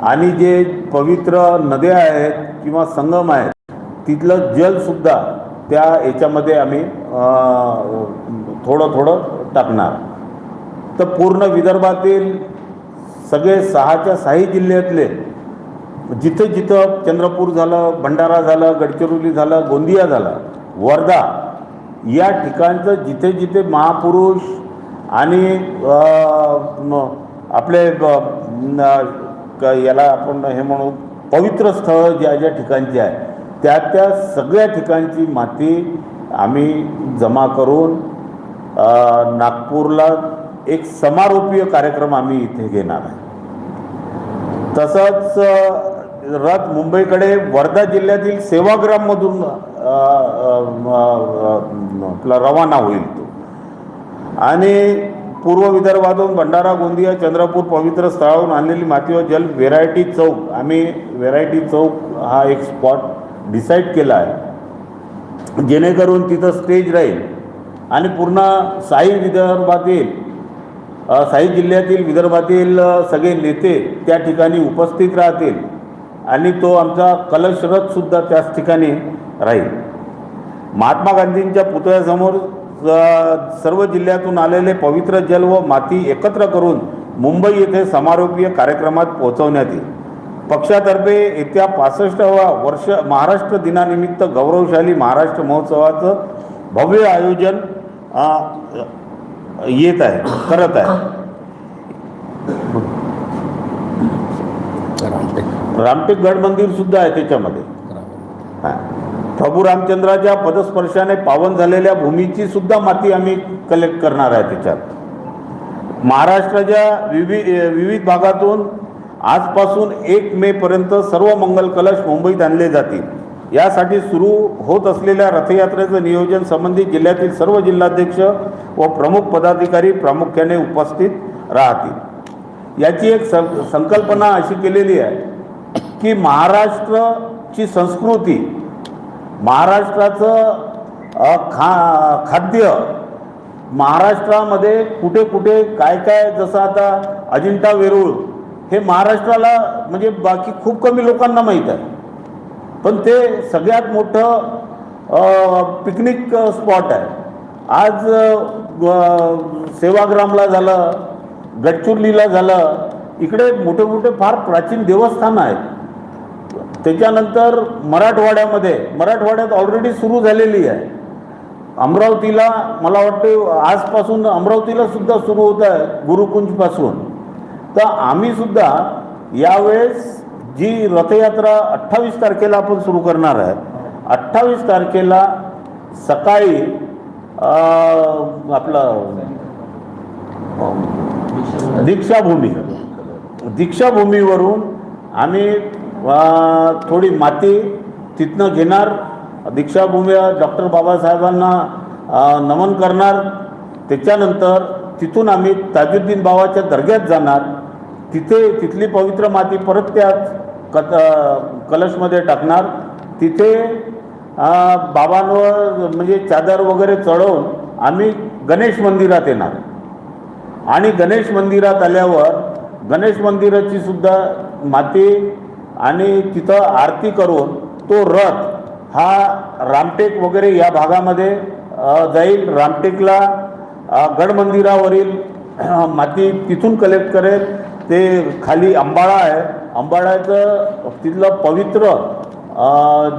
आणि जे पवित्र नद्या आहेत किंवा संगम आहेत तिथलं जलसुद्धा त्या याच्यामध्ये आम्ही थोडं थोडं टाकणार. तर पूर्ण विदर्भातील सगळे सहाच्या सहाही जिल्ह्यातले जिथं जिथं चंद्रपूर झालं भंडारा झालं गडचिरोली झालं गोंदिया झालं वर्धा या ठिकाणचं जिथे जिथे महापुरुष आणि आपले का याला आपण हे म्हणू पवित्र स्थळं ज्या ज्या ठिकाणची आहे त्या त्या सगळ्या ठिकाणची माती आम्ही जमा करून नागपूरला एक समारोपीय कार्यक्रम आम्ही इथे घेणार आहे. तसंच रथ मुंबईकडे वर्धा जिल्ह्यातील सेवाग्राममधून आपला रवाना होईल तो. आणि पूर्व विदर्भातून भंडारा गोंदिया चंद्रपूर पवित्र स्थळावरून आणलेली माती व जल व्हेरायटी चौक. आम्ही व्हेरायटी चौक हा एक स्पॉट डिसाईड केला आहे. जेणेकरून तिथं स्टेज राहील आणि पूर्ण साई विदर्भातील साई जिल्ह्यातील विदर्भातील सगळे नेते त्या ठिकाणी उपस्थित राहतील आणि तो आमचा कलशरथसुद्धा त्याच ठिकाणी राहील. महात्मा गांधींच्या पुतळ्यासमोर सर्व जिल्ह्यातून आलेले पवित्र जल व माती एकत्र करून मुंबई येथे समारोपीय कार्यक्रमात पोहोचवण्यात येईल. पक्षातर्फे येत्या पासष्टवा वर्ष महाराष्ट्र दिनानिमित्त गौरवशाली महाराष्ट्र महोत्सवाचं भव्य आयोजन येत आहे करत आहे. रामटेक. गड मंदिर सुद्धा आहे त्याच्यामध्ये. हा. प्रभू रामचंद्राच्या पदस्पर्शाने पावन झालेल्या भूमीची सुद्धा माती आम्ही कलेक्ट करणार आहे त्याच्यात महाराष्ट्राच्या विविध विविध भागातून आजपासून एक मे पर्यंत सर्व मंगल कलश मुंबईत आणले जातील. यासाठी सुरू होत असलेल्या रथयात्रेचं नियोजन संबंधित जिल्ह्यातील सर्व जिल्हाध्यक्ष व प्रमुख पदाधिकारी प्रामुख्याने उपस्थित राहतील. याची एक सं संकल्पना अशी केलेली आहे की महाराष्ट्रची संस्कृती महाराष्ट्राचं खा खाद्य महाराष्ट्रामध्ये कुठे कुठे काय काय जसं आता अजिंठा वेरूळ हे महाराष्ट्राला म्हणजे बाकी खूप कमी लोकांना माहीत आहे. पण ते सगळ्यात मोठं पिकनिक स्पॉट आहे. आज सेवाग्रामला झालं गडचिरोलीला झालं इकडे मोठे मोठे फार प्राचीन देवस्थानं आहेत. त्याच्यानंतर मराठवाड्यामध्ये मराठवाड्यात ऑलरेडी सुरू झालेली आहे. अमरावतीला मला वाटते आजपासून अमरावतीला सुद्धा सुरू होत आहे गुरुकुंजपासून. तर आम्हीसुद्धा यावेळेस जी रथयात्रा अठ्ठावीस तारखेला आपण सुरू करणार आहे अठ्ठावीस तारखेला सकाळी आपलं दीक्षाभूमी दीक्षाभूमीवरून आम्ही थोडी माती तिथनं घेणार. दीक्षाभूमी डॉक्टर बाबासाहेबांना नमन करणार. त्याच्यानंतर तिथून आम्ही ताजुद्दीन बाबाच्या दर्ग्यात जाणार. तिथे तिथली पवित्र माती परत त्या कत कलशमध्ये टाकणार. तिथे बाबांवर म्हणजे चादर वगैरे चढवून आम्ही गणेश मंदिरात येणार. आणि गणेश मंदिरात आल्यावर गणेश मंदिराची सुद्धा माती आणि तिथं आरती करून तो रथ हा रामटेक वगैरे या भागामध्ये जाईल. रामटेकला अ, गड मंदिरावरील अ, माती तिथून कलेक्ट करेल. ते खाली अंबाळा आहे. अंबाळ्याचं तिथलं पवित्र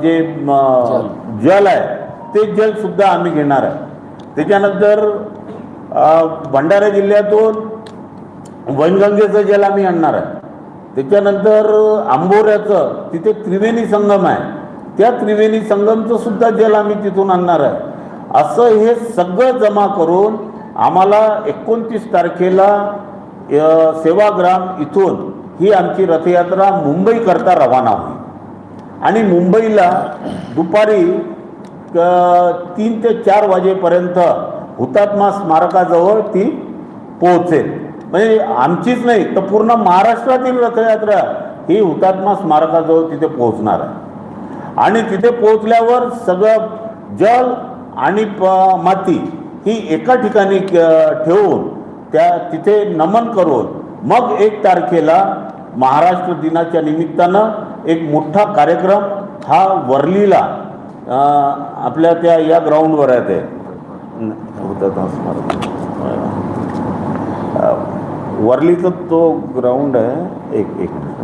जे जल. आहे ते जलसुद्धा आम्ही घेणार आहे. त्याच्यानंतर भंडारा जिल्ह्यातून वैनगंगेचं जल आम्ही आणणार आहे. त्याच्यानंतर आंबोऱ्याचं तिथे त्रिवेणी संगम आहे. त्या त्रिवेणी संगमचं सुद्धा जल आम्ही तिथून आणणार आहे. असं हे सगळं जमा करून आम्हाला एकोणतीस तारखेला सेवाग्राम इथून ही आमची रथयात्रा मुंबईकरता रवाना होईल. आणि मुंबईला दुपारी तीन ते चार वाजेपर्यंत हुतात्मा स्मारकाजवळ ती पोहोचेल. म्हणजे आमचीच नाही तर पूर्ण महाराष्ट्रातील रथयात्रा ही हुतात्मा स्मारकाजवळ तिथे पोहोचणार आहे आणि तिथे पोहोचल्यावर सगळं जल आणि प माती ही एका ठिकाणी ठेवून त्या तिथे नमन करून मग एक तारखेला महाराष्ट्र दिनाच्या निमित्तानं एक मोठा कार्यक्रम हा वर्लीला आपल्या त्या या ग्राउंडवर आहे ते हुतात्मा स्मारक. वरलीचा वर्लीचा तो ग्राउंड आहे. एक एक मिनिट.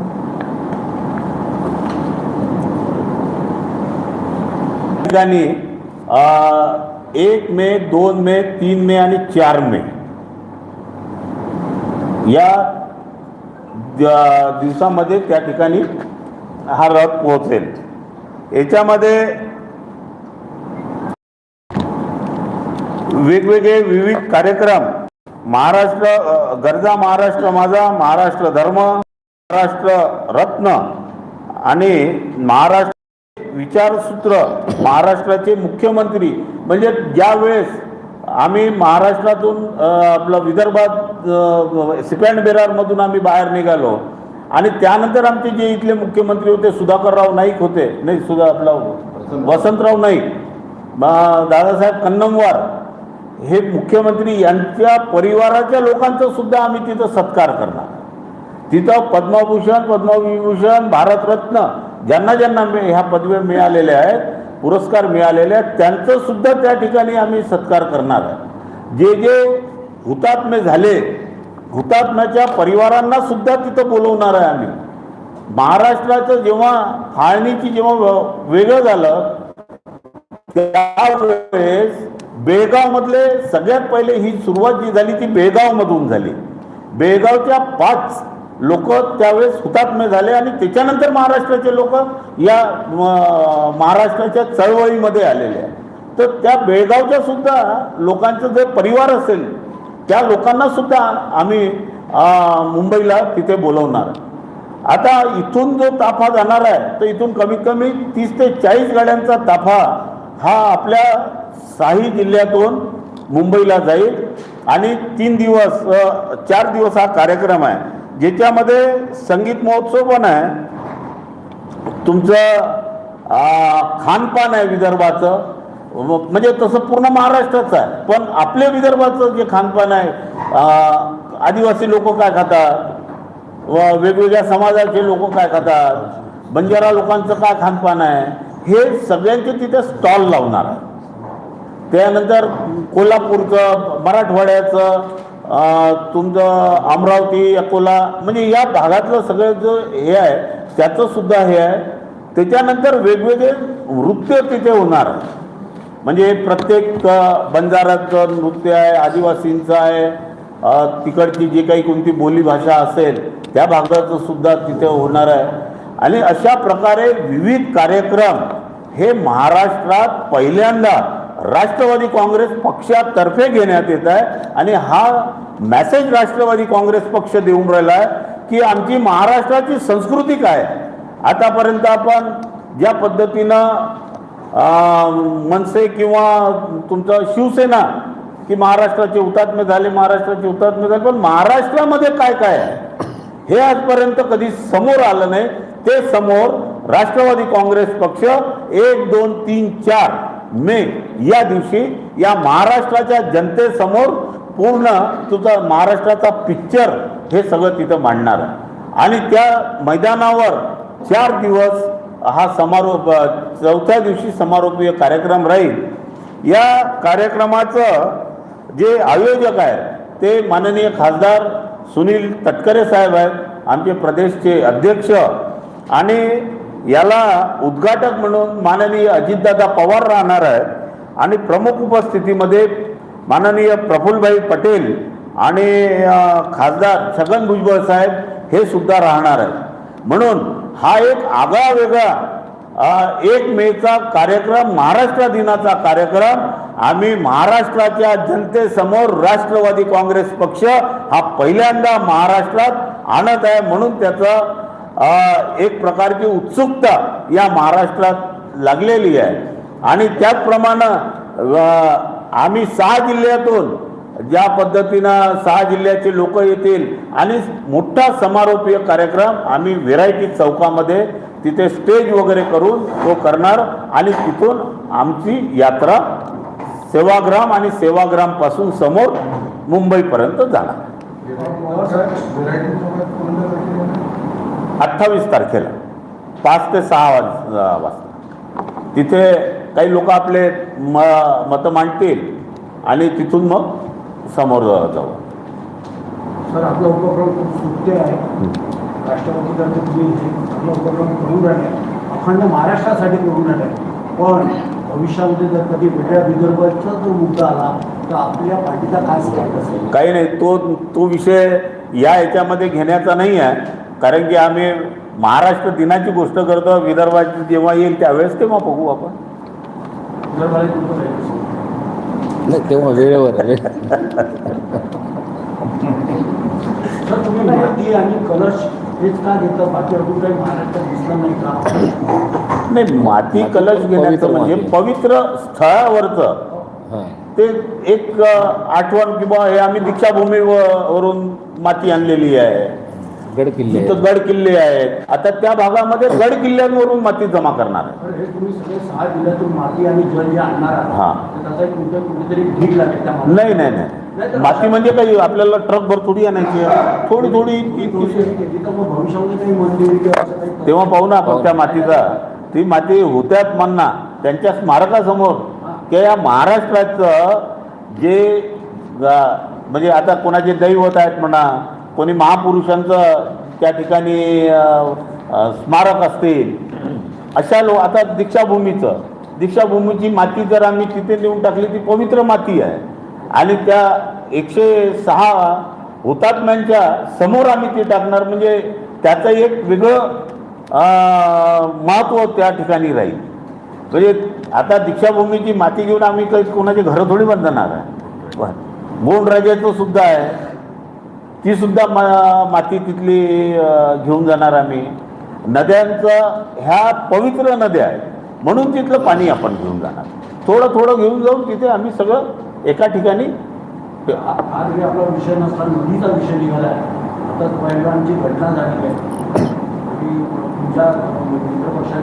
ठिकाणी एक मे दोन मे तीन मे आणि चार मे. या दिवसामध्ये त्या ठिकाणी हा रथ पोहोचेल. याच्यामध्ये वेगवेगळे विविध कार्यक्रम महाराष्ट्र गरजा महाराष्ट्र माझा महाराष्ट्र धर्म महाराष्ट्र रत्न आणि महाराष्ट्र विचारसूत्र महाराष्ट्राचे मुख्यमंत्री. म्हणजे ज्या वेळेस आम्ही महाराष्ट्रातून आपलं विदर्भात सिपँड बेरारमधून आम्ही बाहेर निघालो आणि त्यानंतर आमचे जे इथले मुख्यमंत्री होते सुधाकरराव नाईक होते. नाही सुधा आपला वसंतराव. नाईक. दादासाहेब कन्नमवार. हे मुख्यमंत्री यांच्या परिवाराच्या लोकांचा सुद्धा आम्ही तिथं सत्कार करणार. तिथं पद्मभूषण पद्मविभूषण भारतरत्न ज्यांना ज्यांना ह्या पदव्या मिळालेल्या आहेत पुरस्कार मिळालेले आहेत त्यांचं सुद्धा त्या ठिकाणी आम्ही सत्कार करणार आहे. जे जे हुतात्मे झाले हुतात्म्याच्या परिवारांना सुद्धा तिथं बोलवणार आहे आम्ही. महाराष्ट्राचं जेव्हा फाळणीची जेव्हा वेगळं झालं त्यावेळेस बेळगाव मधले सगळ्यात पहिले ही सुरुवात जी झाली ती बेळगाव मधून झाली. बेळगावच्या पाच लोक त्यावेळेस हुतात्मे झाले आणि त्याच्यानंतर महाराष्ट्राचे लोक या महाराष्ट्राच्या चळवळीमध्ये आलेले आहे तर त्या बेळगावच्या सुद्धा लोकांचं जे परिवार असेल त्या लोकांना सुद्धा आम्ही मुंबईला तिथे बोलवणार. आता इथून जो ताफा जाणार आहे तर इथून कमीत कमी तीस ते चाळीस गाड्यांचा ताफा हा आपल्या साही जिल्ह्यातून मुंबईला जाईल. आणि तीन दिवस चार दिवस हा कार्यक्रम आहे. ज्याच्यामध्ये संगीत महोत्सव पण आहे. तुमचं खानपान आहे विदर्भाचं. म्हणजे तसं पूर्ण महाराष्ट्राचं आहे. पण आपल्या विदर्भाचं जे खानपान आहे आदिवासी लोक काय खातात? व वेगवेगळ्या समाजाचे लोक काय खातात? बंजारा लोकांचं काय खानपान आहे? हे सगळ्यांचे तिथे स्टॉल लावणार आहे. त्यानंतर कोल्हापूरचं मराठवाड्याचं तुमचं अमरावती अकोला म्हणजे या भागातलं सगळं जो हे आहे त्याचं सुद्धा हे आहे. त्याच्यानंतर वेगवेगळे नृत्य तिथे होणार. म्हणजे प्रत्येक बंजाराचं नृत्य आहे आदिवासींचं आहे तिकडची जी काही कोणती बोलीभाषा असेल त्या भागाचं सुद्धा तिथे होणार आहे. आणि अशा प्रकारे विविध कार्यक्रम हे महाराष्ट्रात पहिल्यांदा राष्ट्रवादी काँग्रेस पक्षातर्फे घेण्यात येत आहे. आणि हा मॅसेज राष्ट्रवादी काँग्रेस पक्ष देऊन राहिला आहे की आमची महाराष्ट्राची संस्कृती काय आहे? आतापर्यंत आपण ज्या पद्धतीनं मनसे किंवा तुमचं शिवसेना की महाराष्ट्राचे हुतात्मे झाले महाराष्ट्राचे हुतात्मे झाले पण महाराष्ट्रामध्ये काय काय आहे? हे आजपर्यंत कधी समोर आलं नाही. ते समोर राष्ट्रवादी काँग्रेस पक्ष एक दोन तीन चार मे या दिवशी या महाराष्ट्राच्या जनतेसमोर पूर्ण तुझा महाराष्ट्राचा पिक्चर हे सगळं तिथं मांडणार आहे. आणि त्या मैदानावर चार दिवस हा समारोप चौथ्या दिवशी समारोपीय कार्यक्रम राहील. या कार्यक्रमाचं जे आयोजक आहे ते माननीय खासदार सुनील तटकरे साहेब आहेत आमचे प्रदेशचे अध्यक्ष आणि याला उद्घाटक म्हणून माननीय अजितदादा पवार राहणार आहेत. आणि प्रमुख उपस्थितीमध्ये माननीय प्रफुल्लभाई पटेल आणि खासदार छगन भुजबळ साहेब हे सुद्धा राहणार आहेत. म्हणून हा एक आगळा वेगळा एक मेचा कार्यक्रम महाराष्ट्र दिनाचा कार्यक्रम आम्ही महाराष्ट्राच्या जनतेसमोर राष्ट्रवादी काँग्रेस पक्ष हा पहिल्यांदा महाराष्ट्रात आणत आहे म्हणून त्याचं एक प्रकारची उत्सुकता या महाराष्ट्रात लागलेली आहे. आणि त्याचप्रमाणे आम्ही सहा जिल्ह्यातून ज्या पद्धतीनं सहा जिल्ह्याचे लोक येतील आणि मोठा समारोपीय कार्यक्रम आम्ही व्हेरायटी चौकामध्ये तिथे स्टेज वगैरे करून तो करणार आणि तिथून आमची यात्रा सेवाग्राम आणि सेवाग्रामपासून समोर मुंबईपर्यंत जाणार. अठ्ठावीस तारखेला पाच ते सहा वाज वाजता. तिथे काही लोक आपले म मतं मांडतील आणि तिथून मग समोर जाऊ. सर आपला उपक्रम सुत्य आहे. राष्ट्रवादीतर्फे तुम्ही आपला उपक्रम करून राहिले अखंड महाराष्ट्रासाठी करून राहिले पण भविष्यामध्ये जर कधी वेगळ्या विदर्भाचा जो मुद्दा आला तर आपल्या पार्टीचा काय स्टँड असेल काही नाही तो तो विषय या याच्यामध्ये घेण्याचा नाही आहे. कारण की आम्ही महाराष्ट्र दिनाची गोष्ट करतो विदर्भाची जेव्हा येईल त्यावेळेस तेव्हा बघू आपण? नाही तेव्हा वेळेवर तुम्ही माती आणि कलश हेच का घेता? बाकी अजून काही महाराष्ट्रात दिसलं नाही का? नाही माती कलश घेण्याचं म्हणजे. पवित्र स्थळावरचं. ते एक आठवण किंवा हे आम्ही दीक्षाभूमी व- वरून माती आणलेली आहे. गड किल्ले तिथं गड किल्ले आहेत. आता त्या भागामध्ये गड किल्ल्यांवरून माती जमा करणार आहे तर हे तुम्ही सगळे सहा जिल्ह्यातून माती आणि जल जे आणणार हा. आहात तर त्याचा एक कुठे कुठेतरी ढीग लागेल त्या मातीला. नाही नाही नाही. माती म्हणजे काही आपल्याला ट्रकभर थोडी आणायची आहे. थोडी थोडी इतकी- थोडी जरी केली तर मग भविष्यामध्ये काही मंदिर किंवा असं काही तेव्हा पाहू ना आपण त्या मातीचा. ती माती होत्यात म्हणणा. त्यांच्या स्मारकासमोर. की या महाराष्ट्राचं जे गा- म्हणजे आता कोणाचे दैवत आहेत म्हणा कोणी महापुरुषांचं त्या ठिकाणी स्मारक असतील अशा लो आता दीक्षाभूमीचं दीक्षाभूमीची माती जर आम्ही तिथे नेऊन टाकली ती पवित्र माती आहे. आणि त्या एकशे सहा हुतात्म्यांच्या समोर आम्ही ती टाकणार म्हणजे त्याचं एक वेगळं महत्त्व त्या ठिकाणी राहील. म्हणजे आता दीक्षाभूमीची माती घेऊन आम्ही काही कोणाची घरं थोडी बांधणार आहे. बरं. गोंडराजाचं सुद्धा आहे. ती सुद्धा मा माती तिथली घेऊन जाणार आम्ही. नद्यांचं ह्या पवित्र नद्या आहेत. म्हणून तिथलं पाणी आपण घेऊन जाणार. थोडं थोडं घेऊन जाऊन तिथे आम्ही सगळं एका ठिकाणी आज आपला विषय नसता नदीचा विषय निघाला आता घटना झाली आहे. आणि तुमच्या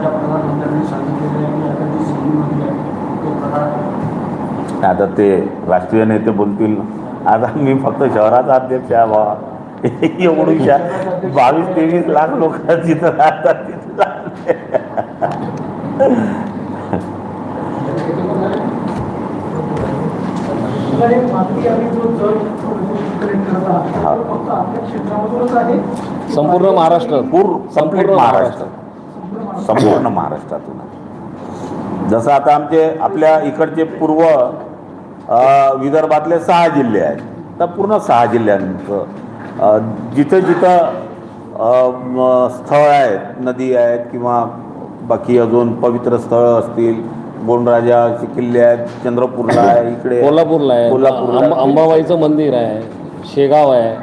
प्रधानमंत्र्यांनी सांगितलेलं आहे की आता जी सिंधू नदी आहे तो प्रकार आता ते राष्ट्रीय नेते बोलतील. आता मी फक्त शहराचा अध्यक्ष आहे बा एवढूशा बावीस तेवीस लाख लोक तिथं राहतात संपूर्ण महाराष्ट्र पूर संपूर्ण महाराष्ट्र संपूर्ण महाराष्ट्र. संपूर्ण महाराष्ट्रातून. जसं आता आमचे आपल्या इकडचे पूर्व विदर्भातले सहा जिल्हे आहेत. तर पूर्ण सहा जिल्ह्यांचं. जिथं जिथं स्थळ आहेत नदी आहेत किंवा बाकी अजून पवित्र स्थळं असतील गोंडराजाचे किल्ले आहेत चंद्रपूरला आहे इकडे कोल्हापूरला आहे. कोल्हापूरला अंब- अंबाबाईचं मंदिर आहे शेगाव आहे.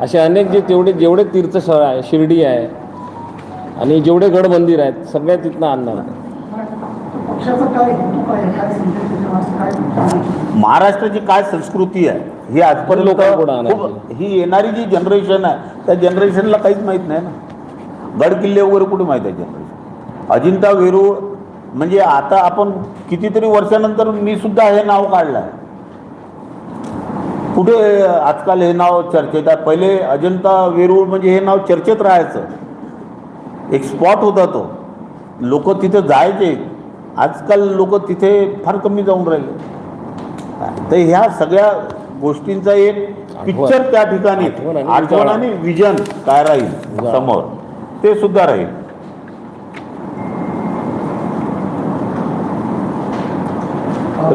असे अनेक जे तेवढे जेवढे तीर्थस्थळ आहे शिर्डी आहे. आणि जेवढे गड मंदिर आहेत सगळ्या तिथनं आणणार. महाराष्ट्राची काय संस्कृती आहे? ही आजपर्यंत. खूप ही येणारी जी जनरेशन आहे त्या जनरेशनला काहीच माहीत नाही ना. गड किल्ले वगैरे कुठे माहीत आहे जनरेशन अजिंठा वेरूळ म्हणजे आता आपण कितीतरी वर्षानंतर मी सुद्धा हे नाव काढलं आहे कुठे आजकाल हे नाव चर्चेत आहे? पहिले अजिंठा वेरूळ म्हणजे हे नाव चर्चेत राहायचं. एक स्पॉट होता तो. लोक तिथे जायचे. आजकाल लोक तिथे फार कमी जाऊन राहिले. तर ह्या सगळ्या गोष्टींचा एक पिक्चर त्या ठिकाणी. आठवण आणि विजन काय राहील. समोर. ते सुद्धा राहील.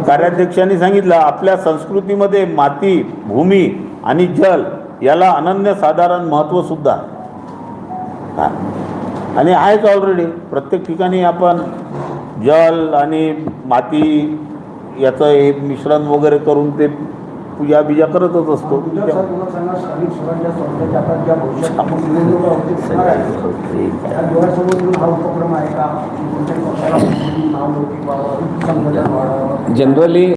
कार्याध्यक्षांनी सांगितलं आपल्या संस्कृतीमध्ये माती भूमी आणि जल याला अनन्यसाधारण महत्त्व सुद्धा. आहे. हा. आणि आहेच ऑलरेडी प्रत्येक ठिकाणी आपण जल आणि माती याचं हे मिश्रण वगैरे करून ते पूजा बिजा करतच असतो. जनरली